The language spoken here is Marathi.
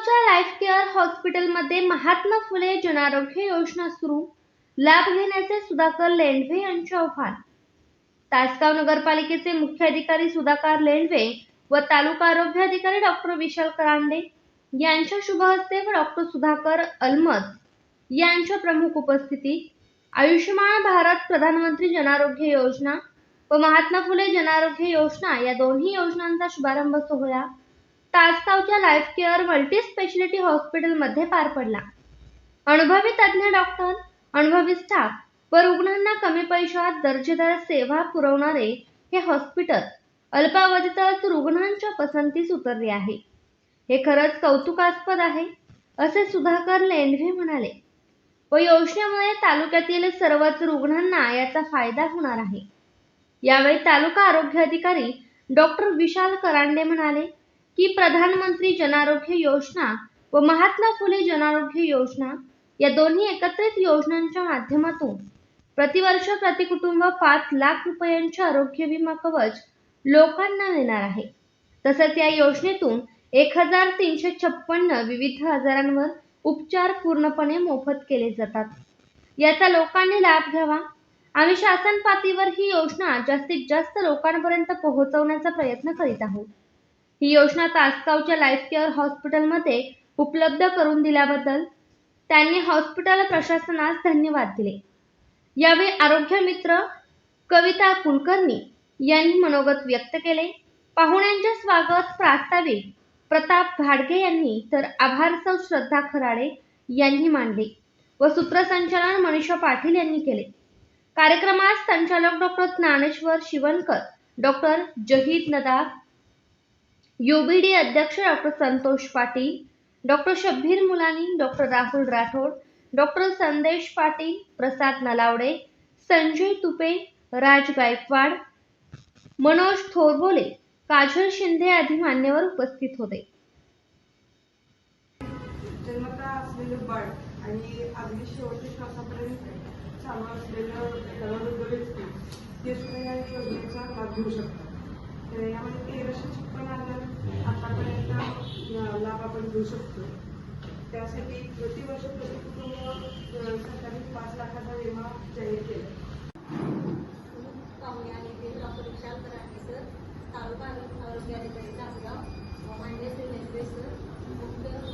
लातूरच्या लाईफ केअर हॉस्पिटलमध्ये महात्मा फुले जनआरोग्य योजना सुरू. लाभ घेण्याचे सुधाकर लेंडवे यांचे आव्हान. तासगाव नगरपालिकेचे मुख्य अधिकारी सुधाकर लेंडवे व तालुका आरोग्य अधिकारी डॉक्टर विशाल करांडे यांच्या शुभ हस्ते व डॉक्टर सुधाकर अलमद यांच्या प्रमुख उपस्थितीत आयुष्यमान भारत प्रधानमंत्री जनआरोग्य योजना व महात्मा फुले जनआरोग्य योजना या दोन्ही योजनांचा शुभारंभ सोहळा तासगावच्या लाईफ केअर मल्टी स्पेशालिटी हॉस्पिटलमध्ये पार पडला. अनुभवी तज्ज्ञ डॉक्टर अनुभवी स्टाफ व रुग्णांना कमी पैशात दर्जेदार सेवा पुरवणारे हे हॉस्पिटल अल्पावधीतच रुग्णांच्या पसंतीस उतरले आहे. हे खरंच कौतुकास्पद आहे असे सुधाकर लेंडवे म्हणाले. व योजनेमुळे तालुक्यातील सर्वच रुग्णांना याचा फायदा होणार आहे. यावेळी तालुका आरोग्य अधिकारी डॉक्टर विशाल करांडे म्हणाले की प्रधानमंत्री जनारोग्य योजना व महात्मा फुले जनारोग्य योजना या दोन्ही एकत्रित योजनांच्या माध्यमातून प्रतिवर्ष प्रतिकुटुंब पाच लाख रुपयांचे आरोग्य विमा कवच लोकांना मिळणार आहे. तसंच या योजनेतून एक हजार तीनशे छप्पन्न विविध आजारांवर उपचार पूर्णपणे मोफत केले जातात. याचा लोकांनी लाभ घ्यावा. आम्ही शासन पातळीवर ही योजना जास्तीत जास्त लोकांपर्यंत पोहोचवण्याचा प्रयत्न करीत आहोत. ही योजना तासगावच्या लाईफ केअर हॉस्पिटलमध्ये उपलब्ध करून दिल्याबद्दल त्यांनी हॉस्पिटल प्रशासनास धन्यवाद दिले. यावेळी आरोग्य मित्र कविता कुलकर्णी यांनी मनोगत व्यक्त केले. पाहुण्यांचे स्वागत प्रास्ताविक प्रताप घाडगे यांनी तर आभार सौ श्रद्धा खराडे यांनी मांडले व सूत्रसंचालन मनीषा पाटील यांनी केले. कार्यक्रमात संचालक doctor Dnyaneshwar Shivankar doctor Zahid Nadab UBD अध्यक्ष doctor Santosh Patil doctor Shabbir Mulani doctor Rahul Rathod doctor Sandesh Patil Prasad Nalawade Sanjay Tupe राज गायकवाड मनोज थोरबोले काजल शिंदे आदी मान्यवर उपस्थित होते. जन्मता असलेलं बाळ आणि अगदी शेवटच्या श्वासापर्यंत चालू असलेलं एखादा सुद्धा या योजनेचा लाभ घेऊ शकतात. तर यामध्ये तेराशे छप्पन हजार आतापर्यंत या लाभ आपण घेऊ शकतो त्यासाठी प्रतिवर्ष प्रति कुटुंब अं, सरकारने पाच लाखाचा विमा जाहीर केला. पाहुणे आणि ते परीक्षा विशाल कराडे सर तालुका आरोग्य आरोग्य अधिकारी तासगाव मान्य श्री मेहते सर